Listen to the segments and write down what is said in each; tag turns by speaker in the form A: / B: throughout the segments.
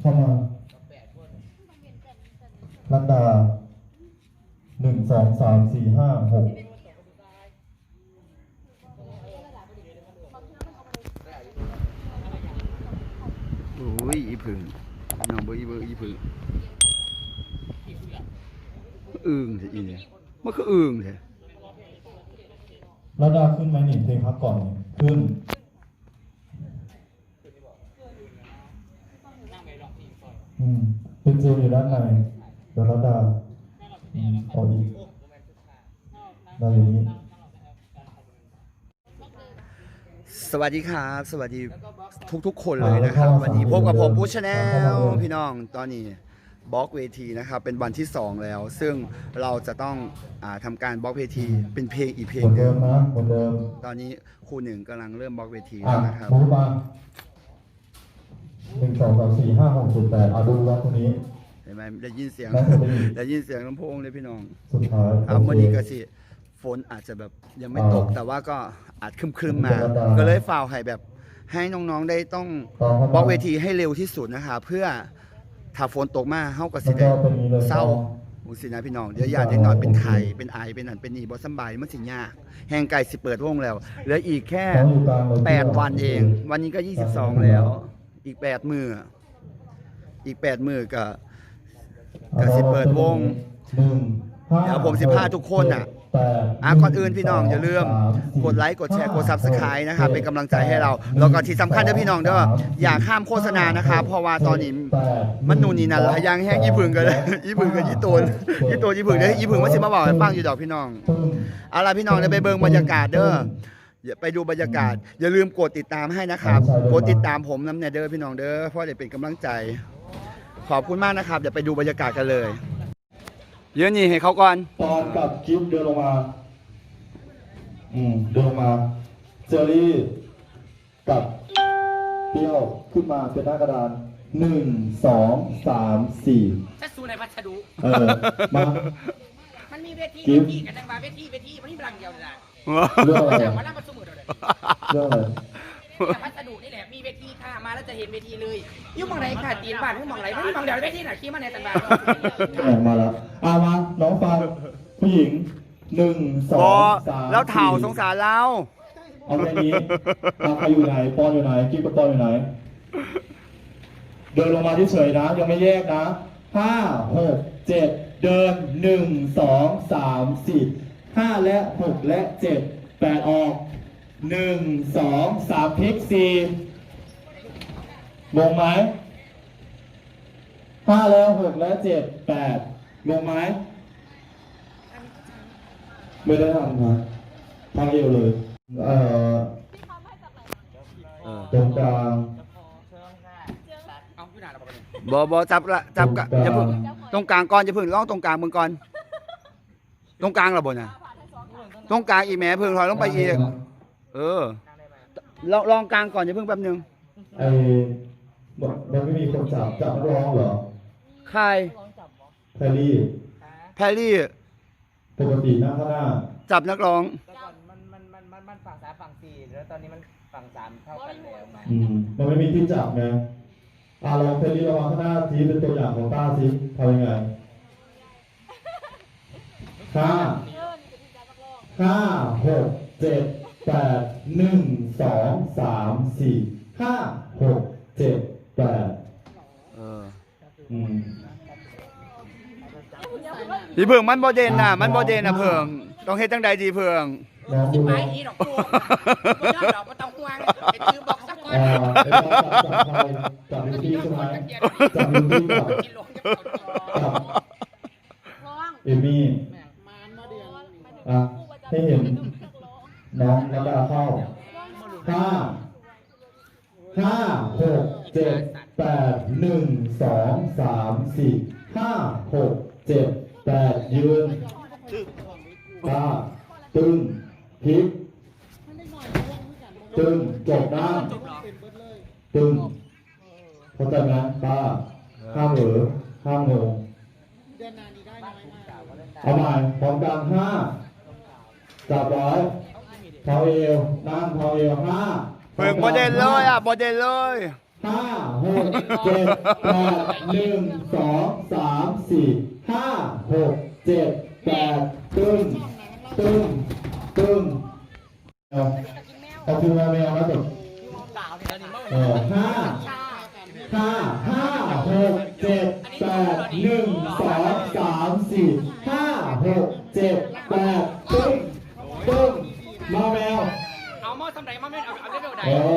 A: เข้ามาลันดาหนึ่งสองสามสี่ห้าหก
B: โอ้ยอีผึ่งน้องบ่อีเบอร์อีผึ่ง อึ้งสิอีเนี่ยมันคืออึ้งแท้
A: ลันดาขึ้นไหมนี่เพลงพักก่อนนี่ขึ้นอืมเป็นเจลอยู่ด้านในเดี๋ยวลันดาอืมเอาอีกได้อย่างนี้
B: สวัสดีครับ สวัสดีทุกทุกๆ คนเลยนะครับ วันนี้พบกับผมพุชแนลพี่น้องตอนนี้ บล็อกเวทีนะครับเป็นวันที่ 2 แล้ว ซึ่งเราจะต้องอาทำการบล็อกเวทีเป็นเพลงอีกเพล
A: เห
B: ง
A: มือน
B: ห
A: เดิ
B: นึ่
A: ม
B: ง
A: นะเหมือนเดิม
B: ตอนนี้ครูหนึ่งกำลังเริ่มบล็อกเวที
A: อะ
B: แล้วนะครับ
A: มูฟมาหนึ่งสองสามสี่ห้าหกเจ็ดแปดอะดูแล้วคนนี้
B: เห็นไหมได้ยินเสียง
A: ได้ครับได้ยิน
B: ได้ยินเสียงลำโพงเลยพี่น้อง
A: สุดท้าย
B: ครับ
A: โอเค
B: วันนี้ก็สิฝนอาจจะแบบยังไม่ตก
A: อ่า
B: แต่ว่าก็อาจครึมๆมา
A: ธรรมดา
B: ก็เลยฝ่าวให้แบบให้น้องๆได้ต้อง
A: ต่อเข้ามา
B: บล็อกเวทีให้เร็วที่สุดนะคะเพื่อ ถ้าฝนตกมาเฮาก็สิ
A: แล้วก็
B: ได้
A: เป็นอย่างนี้เลย
B: เศร้า
A: ต่อ
B: อุสินะพี่น้องเดี๋ยวญาติได้นอนเป็นไข้เป็นไอเป็นอันเป็นนี่บ่สำบายมันสิยากแห่งไก่สิเปิดวงแล้วเหลืออีกแค่
A: ของอยู่กลางเลย
B: 8วันเอง วันนี้ก็22แล้ว อีก8มืออีก8มือก็ก็สิเปิดวง
A: หนึ่งห้า
B: เดี๋ยวผมสิพาทุกคนน่ะ
A: แปด
B: อะก่อนอื่นพี่น้องอย่าลืมกดไลค์กดแชร์กด
A: ห้า
B: Subscribe นะครับเป็นกำลังใจให้เรา แล้วก็ที่สำคัญเด้อพี่น้องเด้ออย่าข้ามโฆษณานะครับเพราะว่าตอนนี้มันนูนนี่นั่นหลายอย่างแห้งยี่ผึ่งกันเลยยี่ผึ่งกับยี่ตัวยี่ตัวยี่ผึ่งเด้อยี่ผึ่งมันสิมาบอกให้ฟังอยู่ดอกพี่น้องเอาล่ะพี่น้องเดี๋ยวไปเบิ่งบรรยากาศเด้อไปดูบรรยากาศ อย่าลืมกดติดตามให้นะครับกดติดตามผมน้ำเนยเด้อพี่น้องเด้อเพราะเดี๋ยวเป็นกำลังใจ ขอบคุณมากนะครับ เดี๋ยวไปดูบรรยากาศกันเลย เยอะนี่ให้เขาก่อน
A: ตอนกับกิฟเดินลงมา อืม เดินลงมาเจอรี่กับเปรี้ยวขึ้นมาเป็นหน้ากระดานหนึ่งสองสามสี่
C: ถ้าสู้ในพัสดุ
A: เออมา
C: มันมีเวที
A: กิ๊
C: เว
A: บ
C: ทีกันจังมาเวทีเวทีมันนี่บลังเดียวเลยนะ
A: เรื่องอะไร
C: แต่
A: อะ
C: มาล่ามาสู้มือเราเลย
A: เรื่องอะไร
C: แต่พัสดุ จะเห็นเวทีเลยอยุ่งมองไหนค่ะตีนบ้านยุ่งมองไหนไม่มองเดียวเวทีไหนขี้มาในตันบ้าน
A: ออกมาแล้วอามาน้องฟังผู้หญิงหนึ่งสอบ
B: อง
A: สาม
B: แล้วเถ่า
A: สี่
B: สงสารเรา
A: เอาแค่นี้เอาใครอยู่ไหนปอนอยู่ไหนกิ๊บกับปอนอยู่ไหน เดินลงมาที่เฉยๆนะ ยังไม่แยกนะห้าหกเจ็ดเดินหนึ่งสองสามสี่ห้าและหกและเจ็ดแปดออกหนึ่งสองสามพลิกสี่ งงไหมห้าแล้วหกและเจ็ดแปดงงไหมไม่ได้ทำครับทางเอวเลยเอ่อตรงกลาง
C: เอาอยู่ไหนเราบอกเลย
B: บอบอจับละจับกะอย่าเพิ่งตรงกลางก่อนอย่าเพิ่งลองตรงกลางมึงก่อน ตรงกลางเหรอบ่น่ะตรงกลางอีแหม่เพิ่งถอยลงไปอีกเออลองลองกลางก่อนอย่าเพิ่งแป๊บนึง
A: ไอ้ มันมันไม่มีคนจับจับนักร้องเหรอ
B: ใคร
A: แพรรี่
B: แพรรี่
A: ปกตินั่งข้างหน้า
B: จับนักร้อง
C: แต่ก่อนมันมันมันมันมันฝั่งสามฝั่งสี่แล้วตอนนี้มันฝั่งสามเท่ากันแล้วไหม
A: อืมมันไม่มีที่จับไงอ่าลองแพรรี่ระวังข้างหน้าทีเป็นตัวอย่างของต้าสิทำยังไงห้าห้าหกเจ็ดแปดหนึ่งสองสามสี่ห้าหกเจ็ดแปด
B: เออ
A: อืม
B: พี่เพิ่งมันบ่เด่นน่ะ มันบ่เด่นน่ะเพิ่งต้องเฮ็ดจังใดดีเพิ่ง
A: น้องดู
C: ไปอีดอกกูไม่ยอดดอกไม่ต้องห่วงไอ้ตือบอกสักก่
A: อ้บอลจับจับใครจับบิวตี้ใช่ไหมจับที่กับ
C: กินลงจะปวดคอ
A: กับเอมี่อะให้เห็นน้องระดาเข้าห้าห้าหกเจ็ดแปดหนึ่งสองสามสี่ห้าหกเจ็ดยืนตาตึงพลิกตึ งจบน้ำ
C: จบเหรอ
A: ตึงเข้าใจไหมป้าห้ามเหอห้ามงงเอาใหม่พร้อมกันห้าจับไว้เท้าเอวนั่งเท้าเอวห้า
B: เพิ่งโมเดลเลยอะโมเดลเลย
A: ห้าหกเจ็ดแปดหนึ่งสองสามสี่ห้าหกเจ็ดแปดตึ้งตึ้งตึ้งเอาเอาคือแมวแมวนะสุดเออห้าห้าห้าหกเจ็ดแปดหนึ่งสองสามสี่ห้าหกเจ็ดแปดตึ้งตึ้งมาแมว
C: เอาหม้อสำไรมาไม่เอาเอาได้เท่าใด
A: เออเา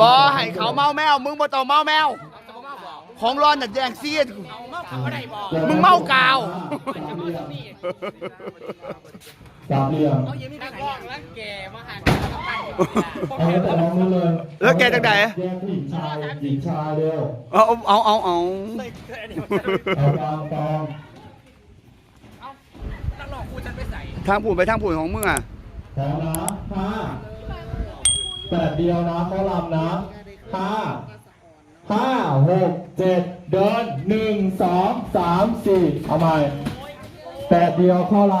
B: บอให้เขาเมาแมว มึงบ่ต้องเมาแมว
C: จะมาบอก
B: ของร้อนน่ะแย่งซีด
C: เอาหม้อเขาได้บอก
B: มึงเมากาว
C: จะมาตรงนี้
A: สามเหลี่ยม
C: เอายังไม่ได้กล้องแล้วแกมาหัน
A: เอาแล้วแต่น้องนั่นเลย
B: แล้วแกจากไหน
A: แยกผู้หญิงชายหญิงชายเร็ว
B: เอาเอาเอาเอา
A: เอาตามตาม
C: นักหลอกกูฉันไปใส่
B: ทางผุนไปทางผุนของมึงอะ
A: พร้อมนะห้า แปดเดียวนะเขาลำนะห้าห้าหกเจ็ดเดินหนึ่งสองสามสี่เอาใหม่แปดเดียวเข้าล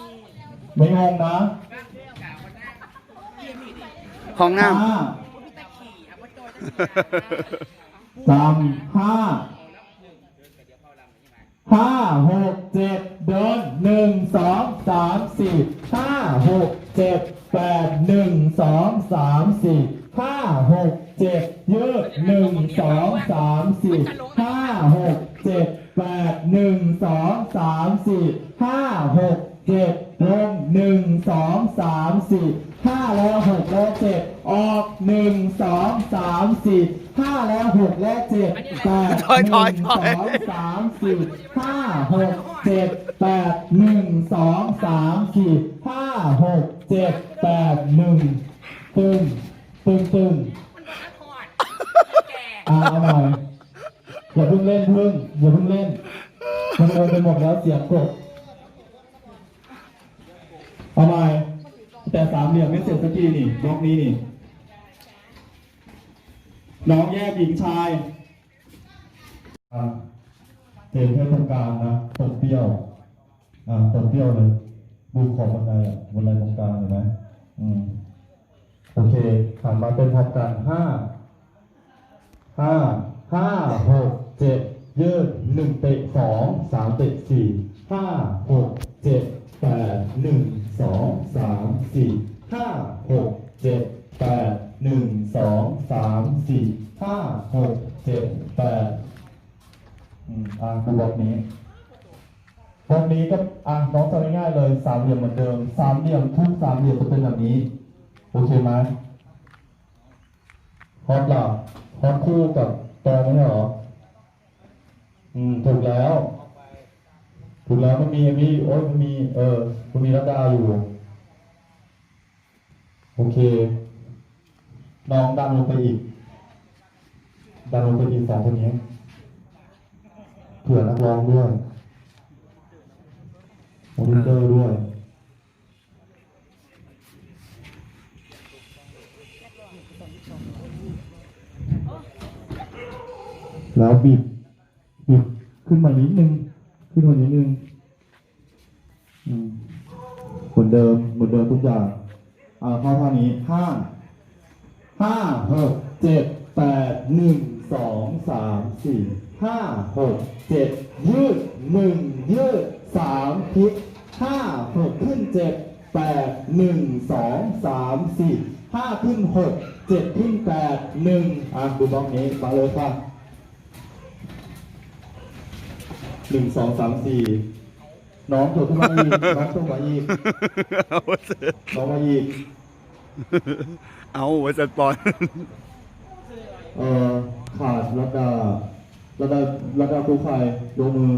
A: ำไม่งงนะ
B: ของน้
A: ห้าสามห้า ห้าหกเจ็ดเดินหนึ่งสองสามสี่ห้าหกเจ็ดแปดหนึ่งสองสามสี่ห้าหกเจ็ดยืดหนึ่งสองสามสี่ห้าหกเจ็ดแปดหนึ่งสองสามสี่ห้าหกเจ็ดลงหนึ่งสองสามสี่ห้าแล้วหกแล้วเจ็ดออกหนึ่งสองสามสี่ ห้าแล้วหกแล้วเจ็ดแปด
B: ถอยถอยถอย
A: หนึ่งสองสามสี่ห้าหกเจ็ดแปดหนึ่งสองสามสี่ห้าหกเจ็ดแปดหนึ่งตึงตึงตึง
C: มันก็ทอดแก
A: อ่าเอาหม่อย่าเพิ่งเล่นเพิ่งอย่าเพิ่งเล่นมันโอนไปหมดแล้วเสียงกดเอาใหม่แต่สามเหลี่ยมไม่เสร็จสักทีนี่บล็อกนี้นี่ น้องแยกหญิงชายเจนแค่ตรงกลางนะตรงเปรี้ยว อ่าตรงเปรี้ยวเลยดูของบันไดอะบันไดตรงกลางเห็นไหมอืมโอเคผ่านมาเป็นพร้อมกันห้าห้าห้าหกเจ็ดยืดหนึ่งเตะสองสามเตะสี่ห้าหกเจ็ดแปดหนึ่งสองสามสี่ห้าหกเจ็ดแปด หนึ่งสองสามสี่ห้าหกเจ็ดแปดอืมอ่ากูบอกนี้ตรงนี้ก็อะน้องจำง่ายๆเลยสามเหลี่ยมเหมือนเดิมสามเหลี่ยมทุกสามเหลี่ยมจะเป็นแบบนี้ โอเคไหมฮอตหลับฮอตคู่กับตองไม่ใช่หรอ อืมถูกแล้ว ถูกแล้วมันมีมีโอ้ยมันมี เออมันมีระดาอยู่ โอเค น้องดันลงไปอีก ดันลงไปอีกสองคนนี้เผื่อนักร้องด้วยมอนิเตอร์ด้วยแล้วบิดบิดขึ้นมานิดนึง ขึ้นมานิดนึงอืมเหมือนเดิมเหมือนเดิมทุกอย่างอ่าเข้าท่านี้ห้า ห้าหกเจ็ดแปดหนึ่งสองสามสี่ห้าหกเจ็ดยืดหนึ่งยืดสามพลิกห้าหกขึ้นเจ็ดแปดหนึ่งสองสามสี่ห้าขึ้นหกเจ็ดขึ้นแปดหนึ่งอะดูบล็อกนี้มาเลยค่ะหนึ่งสองสามสี่น้องโดดขึ้นมาอีกน้องโดดมาอีก
B: เอาเสร็จ
A: น้องมาอีก
B: เอาไว้สปอน
A: เอ่อขาดระดาระดาระดาคูไข่ยกมือ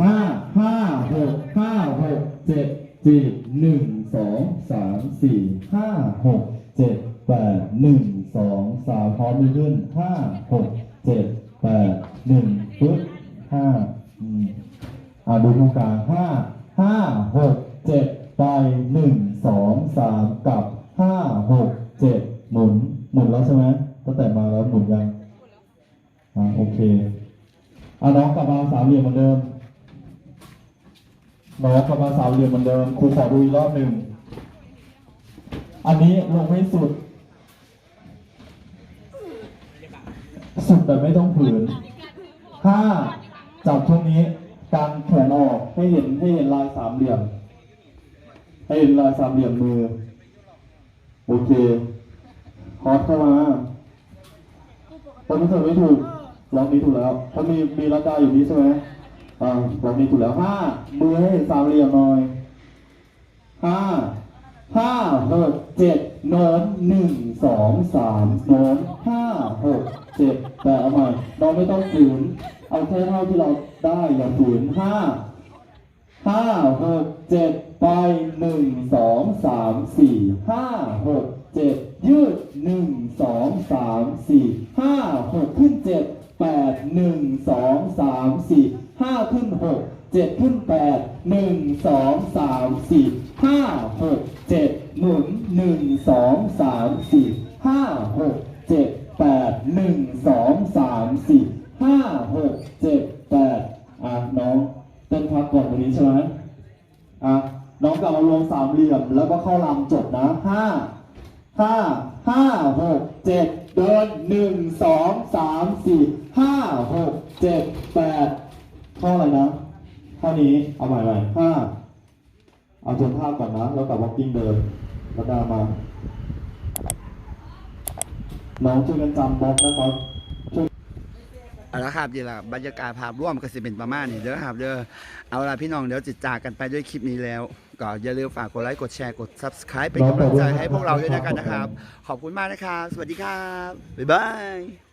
A: ห้าห้าหกห้าหกเจ็ดจีบหนึ่งสองสามสี่ห้าหกเจ็ดแปดหนึ่งสองสามพร้อมมือขึ้นห้าหกเจ็ดแปดหนึ่งปึ๊บห้าอ่าดูตรงกลางห้าห้าหกเจ็ดไปหนึ่งสองสาม บอกว่ากระมาสาวเหลี่ยมเหมือนเดิมน้องเข้ามาสามเหลี่ยมเหมือนเดิมครูขอดูอีกรอบหนึ่ง อันนี้ลงไม่สุด สุดแต่ไม่ต้องผืนห้าจับช่วงนี้กางแขนออกให้เห็นให้เห็นลายสามเหลี่ยม ให้เห็นลายสามเหลี่ยมมือ โอเคฮอตเข้ามาตอนนี้เธอไม่ถูกลองนี้ถูกแล้วเพราะมีมีรัดดาอยู่นี้ใช่ไหม อ่าลองนี้ถูกแล้วห้ามือให้เห็นสามเหลี่ยมหน่อยห้าห้าหกเจ็ดโน้นหนึ่งสองสามโน้นห้าหกเจ็ดแต่เอาใหม่เราไม่ต้องฝืน เอาแค่เท่าที่เราได้อย่าฝืนห้าห้าหกเจ็ดไปหนึ่งสองสามสี่ห้าหกเจ็ดยืดหนึ่งสองสามสี่ห้าหกขึ้นเจ็ดแปดหนึ่งสองสามสี่ ห้าขึ้นหกเจ็ดขึ้นแปดหนึ่งสองสามสี่ห้าหกเจ็ดหมุนหนึ่งสองสามสี่ห้าหกเจ็ดแปดหนึ่งสองสามสี่ห้าหกเจ็ดแปดอะน้องเต้นพักก่อนตรงนี้ใช่ไหมอะน้องกลับมารวมสามเหลี่ยม แล้วก็เข้าลำจบนะห้าห้าห้าหกเจ็ดเดินหนึ่งสองสามสี่ห้าหกเจ็ดแปด ข้าอะไรนะเท่านี้เอาใหม่ใหม่ห้าเอาจนภาพก่อนนะ แล้วกลับวอล์กกิ้งเดินแล้วดามา น้องช่วยกันจำบล็อกนะครับ
B: เอาละครับเดี๋ยวละบรรยากาศภาพร่วมก็สิเป็นประมาณนี้เด้อครับเด้อเอาละพี่น้องเดี๋ยวจิตจากกันไปด้วยคลิปนี้แล้ว ก็อย่าลืมฝากกดไลค์กดแชร์กด subscribe เป็นกำลังใจให้พวกเราด้วยนะกันนะครับ ขอบคุณมากนะครับ สวัสดีครับ บ๊ายบาย